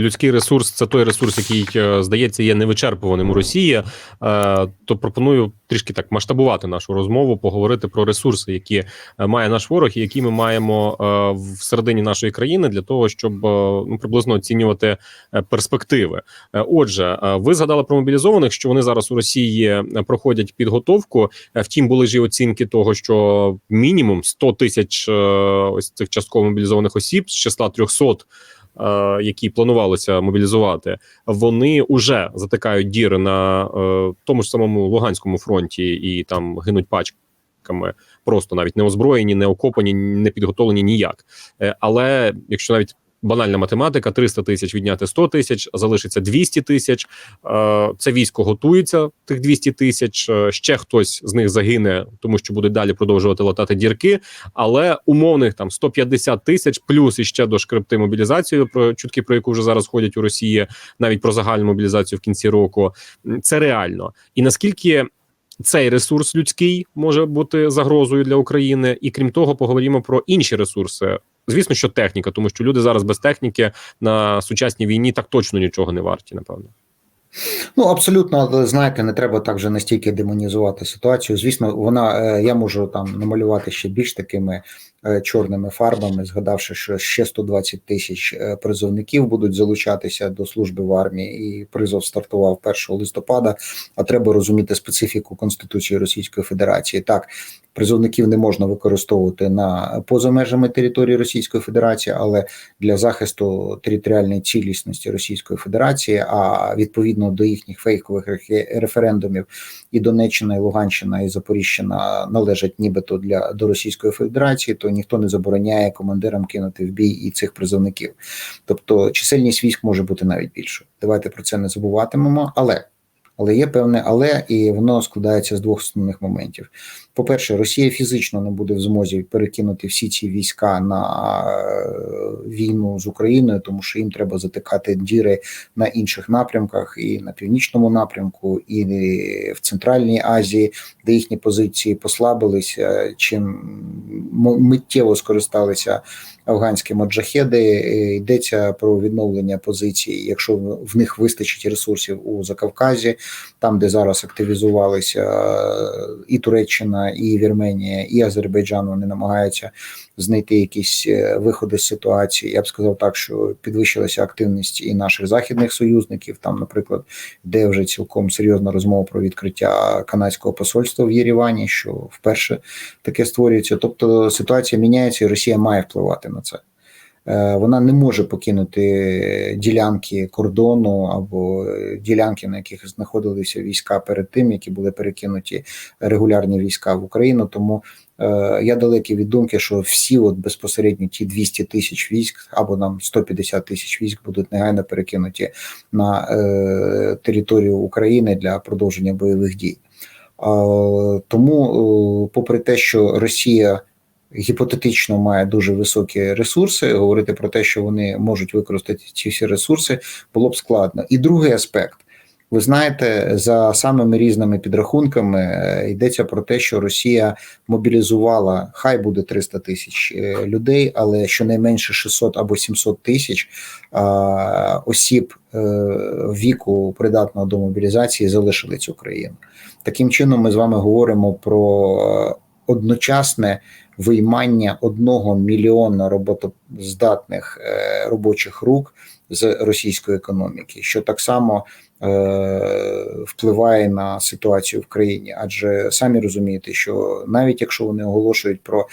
Людський ресурс це той ресурс, який е, здається є невичерпуваним у Росії. Е, То пропоную трішки так масштабувати нашу розмову, поговорити про ресурси, які е, має наш ворог, і які ми маємо е, всередині нашої країни для того, щоб ну приблизно оцінювати перспективи. Отже, ви згадали про мобілізованих, що вони зараз у Росії проходять підготовку. Втім, були ж і оцінки того, що мінімум 100 тисяч ось цих частково мобілізованих осіб з числа 300 е, які планувалося мобілізувати, вони вже затикають діри на е, тому ж самому Луганському фронті і там гинуть пачками, просто навіть не озброєні, не окопані, не підготовлені ніяк. Е, але якщо навіть банальна математика, 300 тисяч відняти 100 тисяч, залишиться 200 тисяч. Е, Це військо готується тих 200 тисяч. Е, Ще хтось з них загине, тому що будуть далі продовжувати латати дірки. Але умовних там 150 тисяч, плюс іще до шкрипти мобілізацію, про чутки про яку вже зараз ходять у Росії, навіть про загальну мобілізацію в кінці року. Це реально. І наскільки цей ресурс людський може бути загрозою для України, і крім того, поговоримо про інші ресурси. Звісно, що техніка, тому що люди зараз без техніки на сучасній війні так точно нічого не варті, напевно. Ну абсолютно, але знаєте, не треба так же настільки демонізувати ситуацію. Звісно, вона е, я можу там намалювати ще більш такими чорними фарбами, згадавши, що ще 120 тисяч е, призовників будуть залучатися до служби в армії, і призов стартував 1 листопада. А треба розуміти специфіку Конституції Російської Федерації. Так, призовників не можна використовувати на поза межами території Російської Федерації, але для захисту територіальної цілісності Російської Федерації, а відповідно до їхніх фейкових референдумів, і Донеччина, і Луганщина, і Запоріжжя належать нібито для до Російської Федерації, то ніхто не забороняє командирам кинути в бій і цих призовників. Тобто чисельність військ може бути навіть більшою. Давайте про це не забуватимемо, але. Але є певне але, і воно складається з двох основних моментів. По-перше, Росія фізично не буде в змозі перекинути всі ці війська на е, війну з Україною, тому що їм треба затикати діри на інших напрямках, і на північному напрямку, і в Центральній Азії, де їхні позиції послабилися, чим миттєво скористалися афганські моджахеди. Е, Йдеться про відновлення позицій, якщо в них вистачить ресурсів у Закавказі, там де зараз активізувалися е, і Туреччина, і Вірменія, і Азербайджан, вони намагаються знайти якісь е, виходи з ситуації. Я б сказав так, що підвищилася активність і наших західних союзників. Там, наприклад, де вже цілком серйозна розмова про відкриття канадського посольства в Єревані, що вперше таке створюється. Тобто ситуація міняється, і Росія має впливати на це. Е, Вона не може покинути ділянки кордону або е, ділянки, на яких знаходилися війська перед тим, які були перекинуті регулярні війська в Україну. Тому е, я далекий від думки, що всі, от безпосередньо ті 200 тисяч військ або нам 150 тисяч військ будуть негайно перекинуті на е, територію України для продовження бойових дій. Тому, попри те, що Росія гіпотетично має дуже високі ресурси, говорити про те, що вони можуть використати ці всі ресурси, було б складно. І другий аспект. Ви знаєте, за самими різними підрахунками е, йдеться про те, що Росія мобілізувала, хай буде 300 тисяч е, людей, але щонайменше 600 або 700 тисяч осіб е, віку придатного до мобілізації залишили цю країну. Таким чином, ми з вами говоримо про одночасне виймання одного мільйона роботоздатних е, робочих рук з російської економіки, що так само впливає на ситуацію в країні, адже самі розумієте, що навіть якщо вони оголошують про е,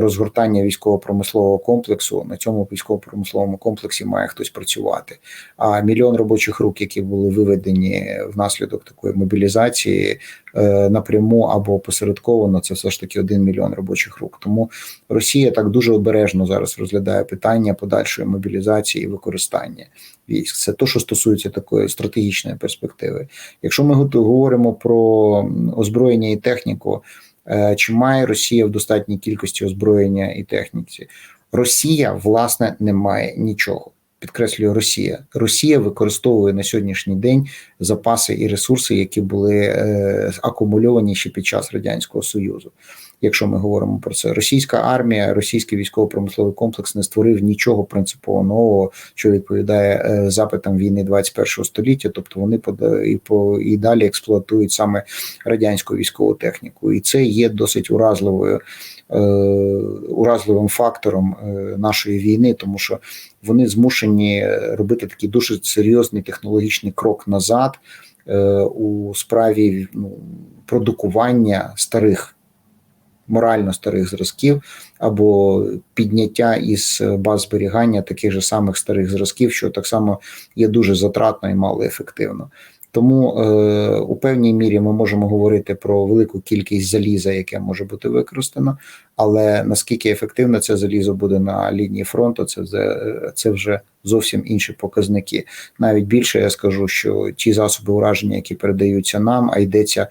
розгортання військово-промислового комплексу, на цьому військово-промисловому комплексі має хтось працювати. А мільйон робочих рук, які були виведені внаслідок такої мобілізації, е, напряму або посередковано, це все ж таки один мільйон робочих рук. Тому Росія так дуже обережно зараз розглядає питання подальшої мобілізації і використання військ. Це то, що стосується такої стратегічної перспективи. Якщо ми говоримо про озброєння і техніку, е, чи має Росія в достатній кількості озброєння і техніці? Росія власне не має нічого. Підкреслюю, Росія. Росія використовує на сьогоднішній день запаси і ресурси, які були е, акумульовані ще під час радянського союзу. Якщо ми говоримо про це, російська армія, російський військово-промисловий комплекс не створив нічого принципово нового, що відповідає е, запитам війни 21 століття. Тобто вони і по і далі експлуатують саме радянську військову техніку, і це є досить уразливою е, уразливим фактором е, нашої війни, тому що вони змушені робити такий дуже серйозний технологічний крок назад у справі ну, продукування старих. Морально старих зразків або підняття із баз зберігання таких же самих старих зразків, що так само є дуже затратно і малоефективно. Тому е, у певній мірі ми можемо говорити про велику кількість заліза, яке може бути використано, але наскільки ефективно це залізо буде на лінії фронту, це вже, це вже зовсім інші показники. Навіть більше я скажу, що ті засоби ураження, які передаються нам, а йдеться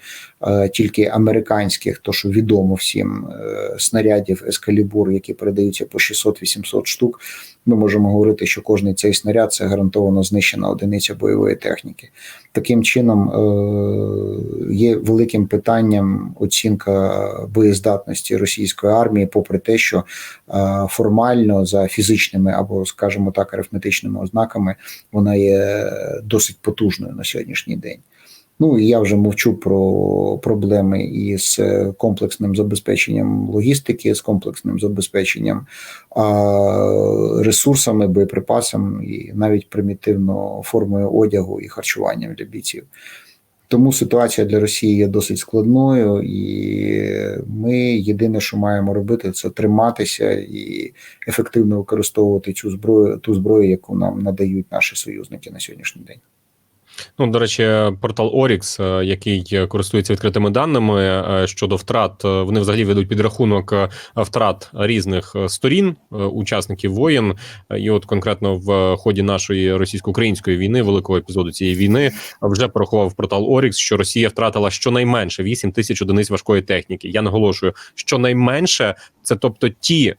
е, тільки американських, то що відомо всім е, снарядів ескалібур, які передаються по 600-800 штук. Ми можемо говорити, що кожний цей снаряд це гарантовано знищена одиниця бойової техніки. Таким чином е, є великим питанням оцінка боєздатності російської армії, попри те, що е, формально за фізичними або, скажімо так, арифметичними ознаками вона є досить потужною на сьогоднішній день. Ну і я вже мовчу про проблеми із е, комплексним забезпеченням логістики, з комплексним забезпеченням а, ресурсами, боєприпасами і навіть примітивно формою одягу і харчуванням для бійців. Тому ситуація для Росії є досить складною, і ми єдине, що маємо робити, це триматися і ефективно використовувати цю зброю, ту зброю, яку нам надають наші союзники на сьогоднішній день. Ну, до речі, портал Orix, е, який користується відкритими даними е, щодо втрат, е, вони взагалі ведуть підрахунок втрат різних сторін, учасників воєн. І от конкретно в ході нашої російсько-української війни, великого епізоду цієї війни, вже порахував портал Orix, що Росія втратила щонайменше 8 тисяч одиниць важкої техніки. Я наголошую, щонайменше це тобто ті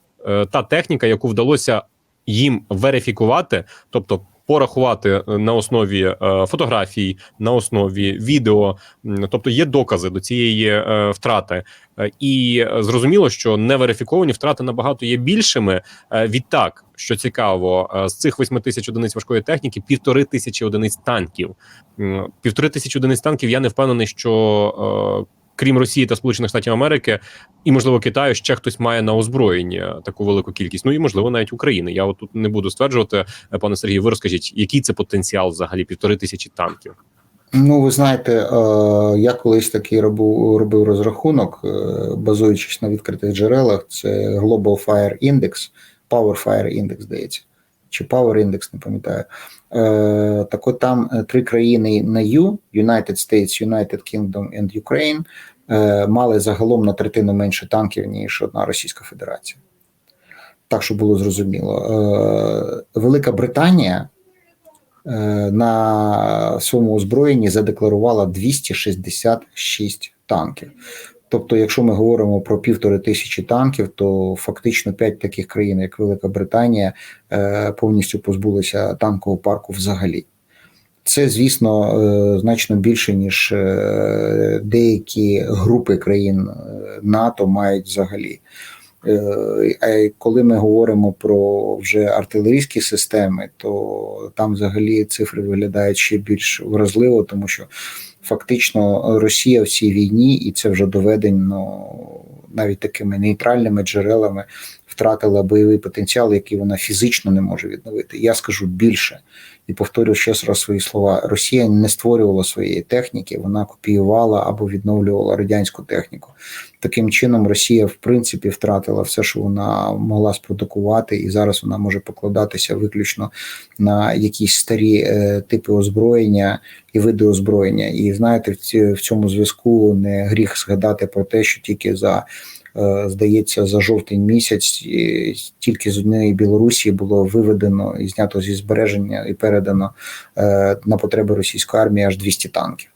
та техніка, яку вдалося їм верифікувати, тобто порахувати е, на основі е, фотографій, на основі відео, тобто є докази до цієї е, втрати, і зрозуміло, що неверифіковані втрати набагато є більшими. Відтак, що цікаво, з цих 8 тисяч одиниць важкої техніки півтори тисячі одиниць танків. Півтори тисячі одиниць танків. Я не впевнений, що. Крім Росії та Сполучених Штатів Америки і можливо Китаю, ще хтось має на озброєнні таку велику кількість. Ну і можливо навіть України. Я от тут не буду стверджувати, Е, пане Сергію. Ви розкажіть, який це потенціал взагалі півтори тисячі танків? Ну, ви знаєте, е, я колись такий робив, робив розрахунок, е, базуючись на відкритих джерелах. Це Global Fire Index, Power Fire Index, здається, чи Power Index, не пам'ятаю. Так от там три країни на Ю, United States, United Kingdom and Ukraine, мали загалом на третину менше танків, ніж одна Російська Федерація. Так, щоб було зрозуміло. Е, Велика Британія е, на своєму озброєнні задекларувала 266 танків. Тобто, якщо ми говоримо про півтори тисячі танків, то фактично п'ять таких країн, як Велика Британія, е, повністю позбулися танкового парку взагалі. Це, звісно, е, значно більше, ніж е, деякі групи країн е, НАТО мають взагалі. А коли ми говоримо про вже артилерійські системи, то там взагалі цифри виглядають ще більш вразливо, тому що фактично Росія в цій війні, і це вже доведено навіть такими нейтральними джерелами, втратила бойовий потенціал, який вона фізично не може відновити. Я скажу більше і повторю ще раз свої слова: Росія не створювала своєї техніки, вона копіювала або відновлювала радянську техніку. Таким чином, Росія, в принципі, втратила все, що вона могла спродукувати, і зараз вона може покладатися виключно на якісь старі е, типи озброєння і види озброєння. І знаєте, в, цьому зв'язку не гріх згадати про те, що тільки за здається, за жовтень місяць тільки з однієї Білорусі було виведено і знято зі збереження і передано е, на потреби російської армії аж 200 танків.